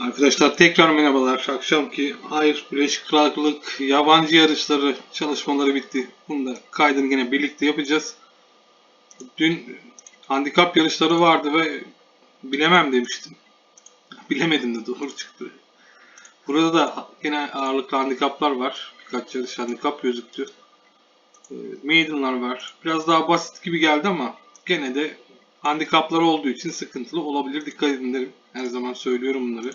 Arkadaşlar tekrar merhabalar. Akşamki Hayır Birleşik Krallık yabancı yarışları çalışmaları bitti. Bunu da kaydını yine birlikte yapacağız. Dün handikap yarışları vardı ve bilemem demiştim. Bilemedim de doğru çıktı. Burada da yine ağırlıklı handikaplar var. Birkaç yarış handikap gözüktü. Ee, Maiden'lar var. Biraz daha basit gibi geldi ama gene de handikaplar olduğu için sıkıntılı olabilir. Dikkat edin derim. Her zaman söylüyorum bunları.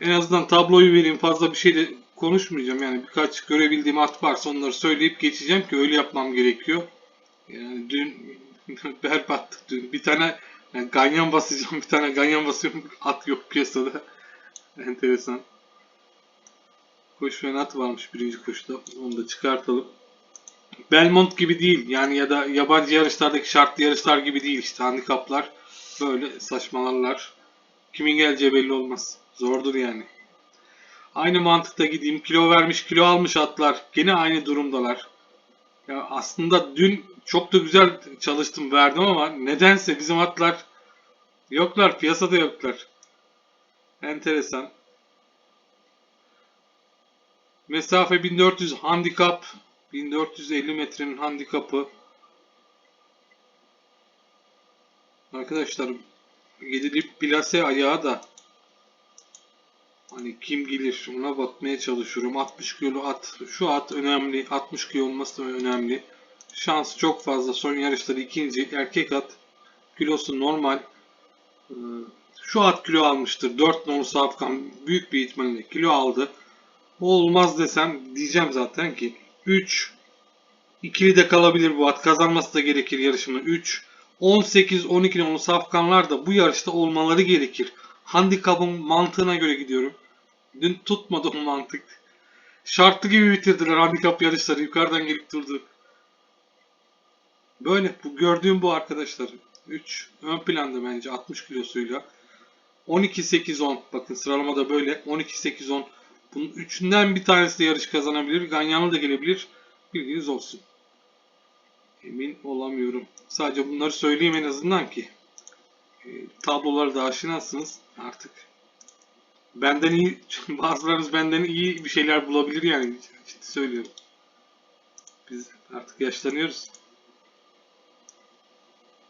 En azından tabloyu vereyim. Fazla bir şey de konuşmayacağım. Yani birkaç görebildiğim at varsa onları söyleyip geçeceğim ki öyle yapmam gerekiyor. Yani dün berbattık dün. Bir tane yani ganyan basacağım. Bir tane ganyan basıyorum. At yok piyasada. Enteresan. Koşmayan at varmış birinci koşuda. Onu da çıkartalım. Belmont gibi değil. Yani ya da yabancı yarışlardaki şartlı yarışlar gibi değil işte handikaplar. Böyle saçmalarlar. Kimin geleceği belli olmaz. Zordur yani. Aynı mantıkta gideyim. Kilo vermiş, kilo almış atlar. Gene aynı durumdalar. Ya aslında dün çok da güzel çalıştım, verdim ama nedense bizim atlar yoklar, piyasada yoklar. Enteresan. Mesafe 1400 handikap. 1450 metrenin handikapı. Arkadaşlar gidilip plase ayağı da hani kim gelir ona bakmaya çalışıyorum. 60 kilo at. Şu at önemli. 60 kilo olması da önemli. Şans çok fazla. Son yarışları ikinci. Erkek at. Kilosu normal. Ee, Şu at kilo almıştır. 4 nolu Safkan büyük bir ihtimalle kilo aldı. Olmaz desem diyeceğim zaten ki 3 ikili de kalabilir bu at. Kazanması da gerekir yarışını. 3 18-12 nolu Safkanlar da bu yarışta olmaları gerekir. Handikapın mantığına göre gidiyorum. Dün tutmadı o mantık. Şartlı gibi bitirdiler handikap yarışları. Yukarıdan gelip durdu. Böyle. Bu gördüğüm bu arkadaşlar. 3 ön planda bence 60 kilosuyla. 12-8-10. Bakın sıralamada böyle. 12-8-10. Bunun üçünden bir tanesi de yarış kazanabilir. Ganyanlı da gelebilir. Bilginiz olsun. Emin olamıyorum. Sadece bunları söyleyeyim en azından ki. E, tabloları da aşinasınız artık. Benden iyi, bazılarınız benden iyi bir şeyler bulabilir yani. Ciddi söylüyorum. Biz artık yaşlanıyoruz.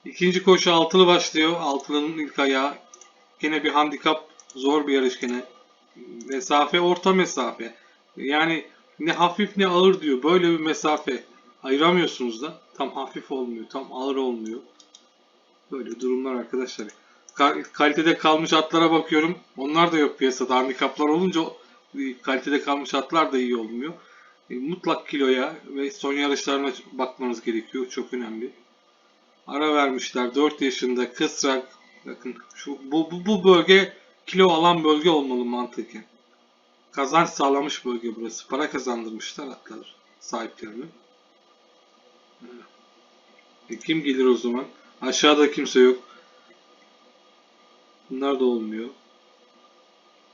İkinci koşu altılı başlıyor. Altılının ilk ayağı. Gene bir handikap. Zor bir yarış gene. Mesafe orta mesafe. Yani ne hafif ne ağır diyor. Böyle bir mesafe ayıramıyorsunuz da. Tam hafif olmuyor. Tam ağır olmuyor. Böyle durumlar arkadaşlar. Ka- kalitede kalmış atlara bakıyorum. Onlar da yok piyasada. Handikaplar olunca kalitede kalmış atlar da iyi olmuyor. E, mutlak kiloya ve son yarışlarına bakmanız gerekiyor. Çok önemli. Ara vermişler. 4 yaşında kısrak. Bakın şu bu, bu, bu bölge kilo alan bölge olmalı mantıken. Kazanç sağlamış bölge burası. Para kazandırmışlar atlar sahiplerine. E, kim gelir o zaman? Aşağıda kimse yok. Bunlar da olmuyor.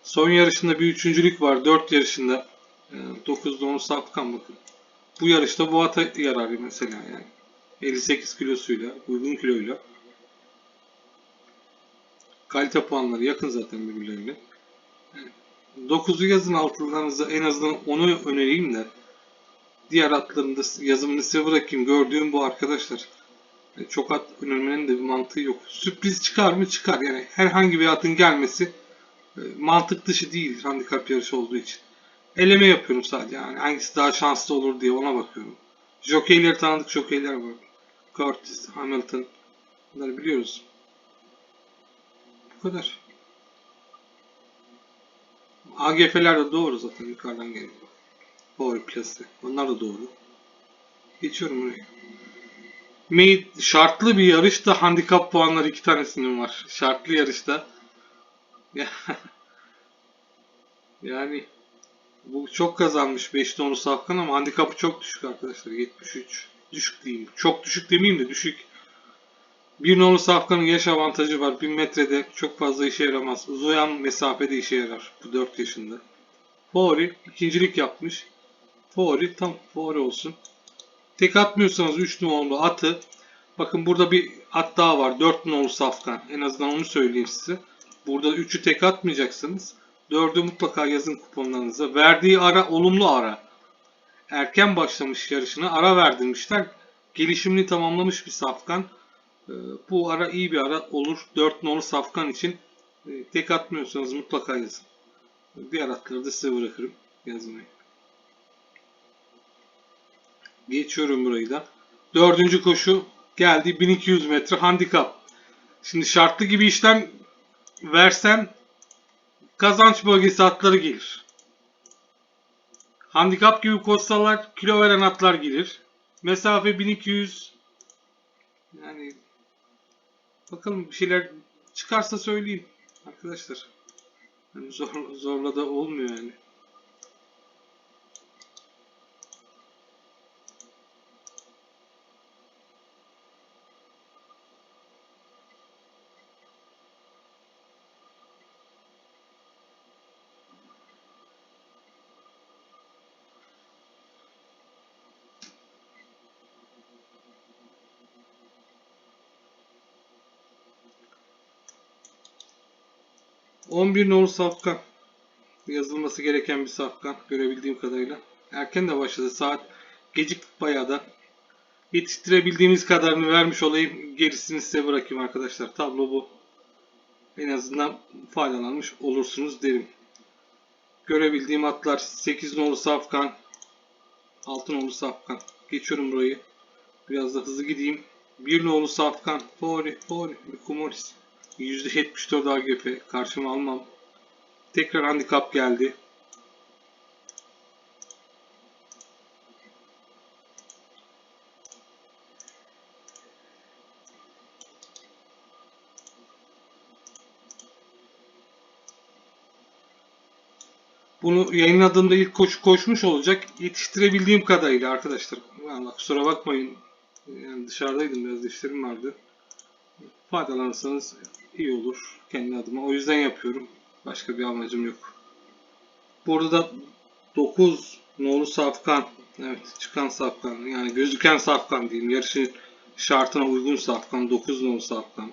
Son yarışında bir üçüncülük var. 4 yarışında. E, 9'da 10 safkan bakın. Bu yarışta bu ata yarar mesela yani. 58 kilosuyla, uygun kiloyla. Kalite puanları yakın zaten birbirlerine. 9'u yazın altlarınıza en azından onu önereyim de diğer atların da yazımını size bırakayım. Gördüğüm bu arkadaşlar. Yani Çok at önermenin de bir mantığı yok. Sürpriz çıkar mı? Çıkar. Yani herhangi bir atın gelmesi e, mantık dışı değil handikap yarışı olduğu için. Eleme yapıyorum sadece. Yani hangisi daha şanslı olur diye ona bakıyorum. Jokeyleri tanıdık jokeyler var. Curtis, Hamilton. Bunları biliyoruz. Kadar. AGF'ler de doğru zaten yukarıdan geliyor. Doğru plase. Onlar da doğru. Geçiyorum oraya. Made şartlı bir yarışta handikap puanları iki tanesinin var. Şartlı yarışta. yani bu çok kazanmış 5 tonu Safkan ama handikapı çok düşük arkadaşlar. 73. Düşük diyeyim. Çok düşük demeyeyim de düşük. Bir nolu Safkan'ın yaş avantajı var. 1000 metrede çok fazla işe yaramaz. Uzayan mesafede işe yarar. Bu 4 yaşında. Fori ikincilik yapmış. Fori tam Fori olsun. Tek atmıyorsanız 3 numaralı atı bakın burada bir at daha var. 4 numaralı safkan. En azından onu söyleyeyim size. Burada 3'ü tek atmayacaksınız. 4'ü mutlaka yazın kuponlarınıza. Verdiği ara olumlu ara. Erken başlamış yarışına ara verdirmişler. Gelişimini tamamlamış bir safkan. Ee, Bu ara iyi bir ara olur. 4 nolu safkan için e, tek atmıyorsanız mutlaka yazın. Diğer atları da size bırakırım yazmayı. Geçiyorum burayı da. Dördüncü koşu geldi 1200 metre handikap. Şimdi şartlı gibi işlem versem kazanç bölgesi atları gelir. Handikap gibi koşsalar kilo veren atlar gelir. Mesafe 1200 yani bakalım bir şeyler çıkarsa söyleyeyim arkadaşlar. Yani zor, zorla da olmuyor yani. ...11 nolu safkan. Yazılması gereken bir safkan görebildiğim kadarıyla. Erken de başladı. Saat geciktik bayağı da. Yetiştirebildiğimiz kadarını vermiş olayım. Gerisini size bırakayım arkadaşlar. Tablo bu. En azından faydalanmış olursunuz derim. Görebildiğim atlar 8 nolu safkan. 6 nolu safkan. Geçiyorum burayı. Biraz da hızlı gideyim. 1 nolu safkan. Fori, Fori, Kumoris. %74 AGP. Karşıma almam. Tekrar handikap geldi. Bunu yayınladığımda ilk koşu koşmuş olacak. Yetiştirebildiğim kadarıyla arkadaşlar. Vallahi kusura bakmayın. Yani dışarıdaydım biraz işlerim vardı. Faydalanırsanız iyi olur kendi adıma. O yüzden yapıyorum. Başka bir amacım yok. Burada da 9 nolu safkan. Evet çıkan safkan. Yani gözüken safkan diyeyim. Yarışın şartına uygun safkan. 9 nolu safkan.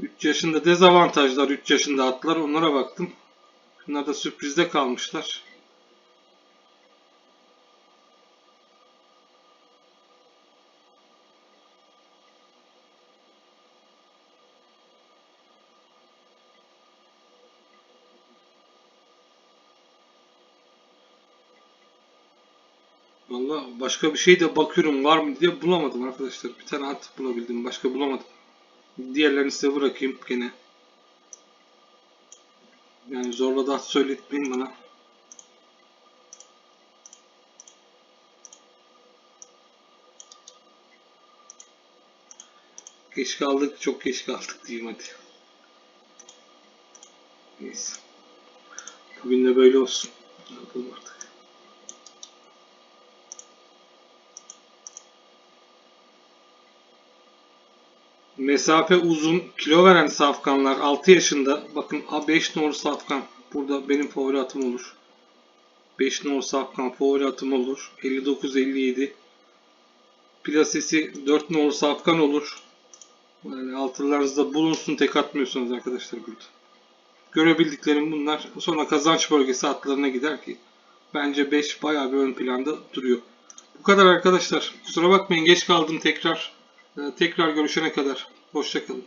3 yaşında dezavantajlar 3 yaşında atlar. Onlara baktım. Bunlar da sürprizde kalmışlar. Valla başka bir şey de bakıyorum var mı diye bulamadım arkadaşlar. Bir tane at bulabildim. Başka bulamadım. Diğerlerini size bırakayım gene. Yani zorla da at söyletmeyin bana. Geç kaldık, çok geç kaldık diyeyim hadi. Neyse. Bugün de böyle olsun. Ne yapalım artık. Mesafe uzun, kilo veren safkanlar 6 yaşında. Bakın A5 nolu safkan. Burada benim favori atım olur. 5 nolu safkan favori atım olur. 59-57. Plasesi 4 nolu safkan olur. Yani altılarınızda bulunsun tek atmıyorsunuz arkadaşlar burada. Görebildiklerim bunlar. Sonra kazanç bölgesi atlarına gider ki. Bence 5 bayağı bir ön planda duruyor. Bu kadar arkadaşlar. Kusura bakmayın geç kaldım tekrar. Ee, Tekrar görüşene kadar. Hoşçakalın.